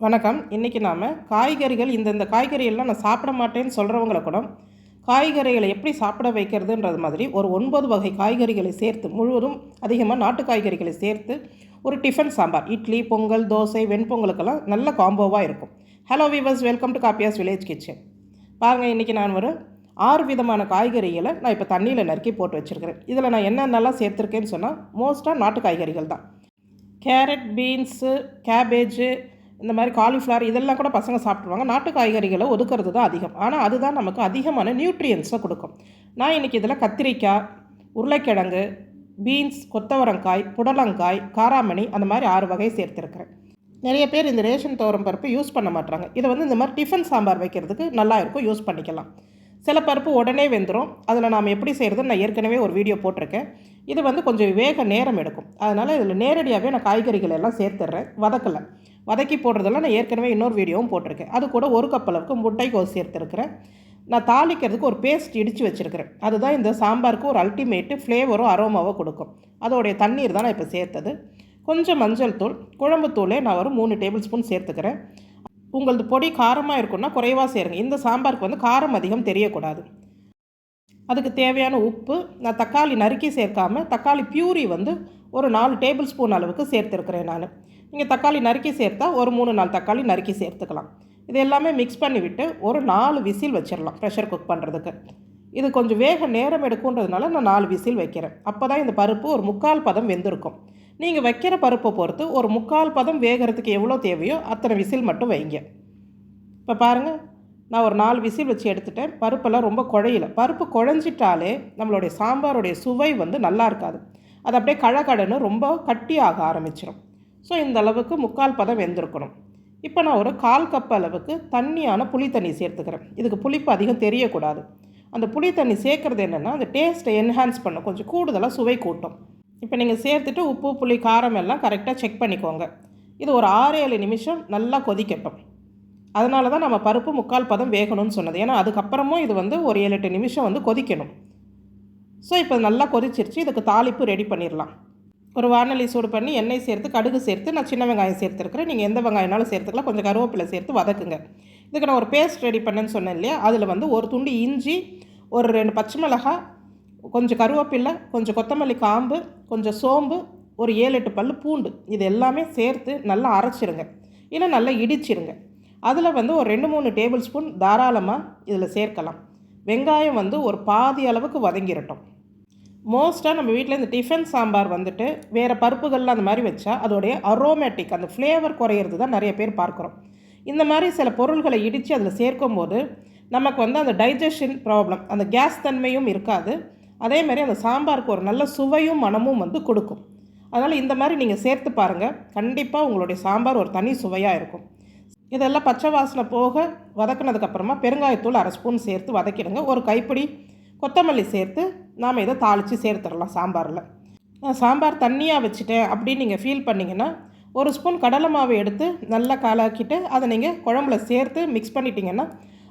வணக்கம். இன்றைக்கி நாம் காய்கறிகள் இந்தந்த காய்கறிகள்லாம் நான் சாப்பிட மாட்டேன்னு சொல்கிறவங்கள கூட காய்கறிகளை எப்படி சாப்பிட வைக்கிறதுன்றது மாதிரி ஒரு ஒன்பது வகை காய்கறிகளை சேர்த்து முழுவதும் அதிகமாக நாட்டு காய்கறிகளை சேர்த்து ஒரு டிஃபன் சாம்பார் இட்லி பொங்கல் தோசை வெண்பொங்கலுக்கெல்லாம் நல்ல காம்போவாக இருக்கும். Hello viewers welcome to Kappiyas village kitchen பாருங்கள் இன்றைக்கி நான் ஒரு ஆறு விதமான காய்கறிகளை நான் இப்போ தண்ணியில் நறுக்கி போட்டு வச்சுருக்கிறேன். இதில் நான் என்னென்னலாம் சேர்த்துருக்கேன்னு சொன்னால் மோஸ்ட்டாக நாட்டு காய்கறிகள் தான். கேரட் பீன்ஸு கேபேஜு இந்த மாதிரி காலிஃப்ளவர் இதெல்லாம் கூட பசங்க சாப்பிட்ருவாங்க நாட்டு காய்கறிகளை ஒதுக்கிறது தான் அதிகம். ஆனால் அதுதான் நமக்கு அதிகமான நியூட்ரியன்ஸை கொடுக்கும். நான் இன்றைக்கி இதில் கத்திரிக்காய் உருளைக்கிழங்கு பீன்ஸ் கொத்தவரங்காய் புடலங்காய் காராமணி அந்த மாதிரி ஆறு வகை சேர்த்துருக்கிறேன். நிறைய பேர் இந்த ரேஷன் துவரம் பருப்பு யூஸ் பண்ண மாட்டாங்க இதை வந்து இந்த மாதிரி டிஃபன் சாம்பார் வைக்கிறதுக்கு நல்லா இருக்கும். யூஸ் பண்ணிக்கலாம். சில பருப்பு உடனே வெந்துடும் அதில் நாம் எப்படி செய்கிறதுன்னு நான் ஏற்கனவே ஒரு வீடியோ போட்டிருக்கேன். இது வந்து கொஞ்சம் வேக நேரம் எடுக்கும். அதனால் இதில் நேரடியாகவே நான் காய்கறிகள் எல்லாம் சேர்த்துட்றேன். வதக்கலை. வதக்கி போடுறதெல்லாம் நான் ஏற்கனவே இன்னொரு வீடியோவும் போட்டிருக்கேன். அது கூட ஒரு கப் அளவுக்கு முட்டைக்கோஸ் சேர்த்துருக்கிறேன். நான் தாளிக்கிறதுக்கு ஒரு பேஸ்ட் இடித்து வச்சுருக்கிறேன். அதுதான் இந்த சாம்பாருக்கு ஒரு அல்டிமேட்டு ஃப்ளேவரும் அரோமாவோ கொடுக்கும். அதோடைய தண்ணீர் தான் நான் இப்போ சேர்த்தது. கொஞ்சம் மஞ்சள் தூள் குழம்பு தூளே நான் ஒரு மூணு டேபிள் ஸ்பூன் சேர்த்துக்கிறேன். உங்களது பொடி காரமாக இருக்குன்னா குறைவாக சேருங்க. இந்த சாம்பாருக்கு வந்து காரம் அதிகம் தெரியக்கூடாது. அதுக்கு தேவையான உப்பு நான் தக்காளி நறுக்கி சேர்க்காமல் தக்காளி பியூரி வந்து ஒரு நாலு டேபிள் ஸ்பூன் அளவுக்கு சேர்த்துருக்குறேன் நான். நீங்கள் தக்காளி நறுக்கி சேர்த்தா ஒரு மூணு நாலு தக்காளி நறுக்கி சேர்த்துக்கலாம். இது எல்லாமே மிக்ஸ் பண்ணிவிட்டு ஒரு நாலு விசில் வச்சிடலாம் ப்ரெஷர் குக் பண்ணுறதுக்கு இது கொஞ்சம் வேக நேரம் எடுக்குன்றதுனால நான் நாலு விசில் வைக்கிறேன். அப்போ தான் இந்த பருப்பு ஒரு முக்கால் பதம் வெந்திருக்கும். நீங்கள் வைக்கிற பருப்பை பொறுத்து ஒரு முக்கால் பதம் வேகிறதுக்கு எவ்வளோ தேவையோ அத்தனை விசில் மட்டும் வைங்க. இப்போ பாருங்கள் நான் ஒரு நாலு விசில் வச்சு எடுத்துட்டேன். பருப்பெல்லாம் ரொம்ப குழையில. பருப்பு குழஞ்சிட்டாலே நம்மளுடைய சாம்பாருடைய சுவை வந்து நல்லா இருக்காது. அது அப்படியே கழகடன்னு ரொம்ப கட்டியாக ஆரம்பிச்சிடும் ஸோ இந்த அளவுக்கு முக்கால் பதம் வெந்திருக்கணும். இப்போ நான் ஒரு கால் கப் அளவுக்கு தண்ணியான புளி தண்ணி சேர்த்துக்கிறேன். இதுக்கு புளிப்பு அதிகம் தெரியக்கூடாது. அந்த புளி தண்ணி சேர்க்குறது என்னென்னா அந்த டேஸ்ட்டை என்ஹான்ஸ் பண்ணும். கொஞ்சம் கூடுதலாக சுவை கூட்டும். இப்போ நீங்கள் சேர்த்துட்டு உப்பு புளி காரம் எல்லாம் கரெக்டாக செக் பண்ணிக்கோங்க. இது ஒரு ஆறு ஏழு நிமிஷம் நல்லா கொதிக்கட்டும். அதனால தான் நம்ம பருப்பு முக்கால் பதம் வேகணும்னு சொன்னது. ஏன்னா அதுக்கப்புறமும் இது வந்து ஒரு ஏழு எட்டு நிமிஷம் வந்து கொதிக்கணும். ஸோ இப்போ நல்லா கொதிச்சிருச்சு. இதுக்கு தாளிப்பு ரெடி பண்ணிடலாம் ஒரு வானொலி சூடு பண்ணி எண்ணெய் சேர்த்து கடுகு சேர்த்து நான் சின்ன வெங்காயம் சேர்த்துருக்குறேன். நீங்கள் எந்த வெங்காயம்னாலும் சேர்த்துக்கலாம். கொஞ்சம் கருவேப்பிலை சேர்த்து வதக்குங்க. இதுக்கு நான் ஒரு பேஸ்ட் ரெடி பண்ணேன்னு சொன்னேன் இல்லையா? அதில் வந்து ஒரு துண்டு இஞ்சி ஒரு ரெண்டு பச்சை மிளகாய் கொஞ்சம் கருவேப்பிலை கொஞ்சம் கொத்தமல்லி காம்பு கொஞ்சம் சோம்பு ஒரு ஏழு எட்டு பல் பூண்டு. இது எல்லாமே சேர்த்து நல்லா அரைச்சிருங்க. இல்லை நல்லா இடிச்சிருங்க. அதில் வந்து ஒரு ரெண்டு மூணு டேபிள் ஸ்பூன் தாராளமாக இதில் சேர்க்கலாம். வெங்காயம் வந்து ஒரு பாதி அளவுக்கு வதங்கிடட்டும் மோஸ்ட்டாக நம்ம வீட்டில் இந்த டிஃபன் சாம்பார் வந்துட்டு வேறு பருப்புகள்லாம் அந்த மாதிரி வச்சா அதோடைய அரோமேட்டிக் அந்த ஃப்ளேவர் குறையிறது தான் நிறைய பேர் பார்க்குறோம். இந்த மாதிரி சில பொருள்களை இடித்து அதில் சேர்க்கும் போது நமக்கு வந்து அந்த டைஜஷன் ப்ராப்ளம் அந்த கேஸ் தன்மையும் இருக்காது. அதே மாதிரி அந்த சாம்பாருக்கு ஒரு நல்ல சுவையும் மனமும் வந்து கொடுக்கும். அதனால் இந்த மாதிரி நீங்கள் சேர்த்து பாருங்கள் கண்டிப்பாக உங்களுடைய சாம்பார் ஒரு தனி சுவையாக இருக்கும். இதெல்லாம் பச்சை வாசனை போக வதக்கினதுக்கப்புறமா பெருங்காயத்தூள் அரை ஸ்பூன் சேர்த்து வதக்கிடுங்க. ஒரு கைப்பிடி கொத்தமல்லி சேர்த்து நாம் இதை தாளித்து சேர்த்துடலாம் சாம்பாரில். சாம்பார் தண்ணியாக வச்சுட்டேன் அப்படின்னு நீங்கள் ஃபீல் பண்ணிங்கன்னா ஒரு ஸ்பூன் கடலை மாவு எடுத்து நல்லா கலக்கிட்டு அதை நீங்கள் குழம்புல சேர்த்து மிக்ஸ் பண்ணிட்டீங்கன்னா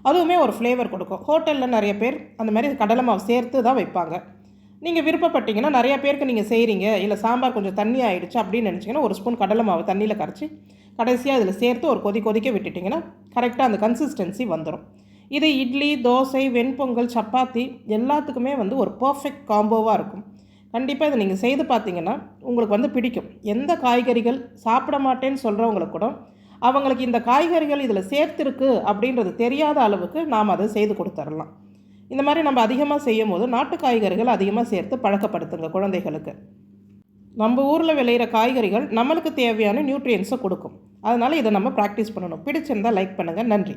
அதுவுமே ஒரு ஃப்ளேவர் கொடுக்கும். ஹோட்டலில் நிறைய பேர் அந்த மாதிரி கடலை மாவு சேர்த்து தான் வைப்பாங்க. நீங்கள் விருப்பப்பட்டீங்கன்னா நிறைய பேருக்கு நீங்கள் செய்கிறீங்க இல்லை சாம்பார் கொஞ்சம் தண்ணி ஆகிடுச்சு அப்படின்னு நினச்சிங்கன்னா ஒரு ஸ்பூன் கடலை மாவு தண்ணியில் கரைச்சி கடைசியாக இதில் சேர்த்து ஒரு கொதி கொதிக்க விட்டுட்டிங்கன்னா கரெக்டாக அந்த கன்சிஸ்டன்சி வந்துடும் இது இட்லி தோசை வெண்பொங்கல் சப்பாத்தி எல்லாத்துக்குமே வந்து ஒரு பர்ஃபெக்ட் காம்போவாக இருக்கும். கண்டிப்பாக இதை நீங்கள் செய்து பார்த்தீங்கன்னா உங்களுக்கு வந்து பிடிக்கும். எந்த காய்கறிகள் சாப்பிட மாட்டேன்னு சொல்கிறவங்களுக்கு கூட அவங்களுக்கு இந்த காய்கறிகள் இதில் சேர்த்துருக்கு அப்படின்றது தெரியாத அளவுக்கு நாம் அதை செய்து கொடுத்துடலாம். இந்த மாதிரி நம்ம அதிகமாக செய்யும் போது நாட்டு காய்கறிகள் அதிகமாக சேர்த்து பழக்கப்படுத்துங்க குழந்தைகளுக்கு. நம்ம ஊரில் விளையிற காய்கறிகள் நம்மளுக்கு தேவையான நியூட்ரியன்ஸை கொடுக்கும். அதனால் இதை நம்ம ப்ராக்டிஸ் பண்ணணும். பிடிச்சிருந்தால் லைக் பண்ணுங்கள் நன்றி.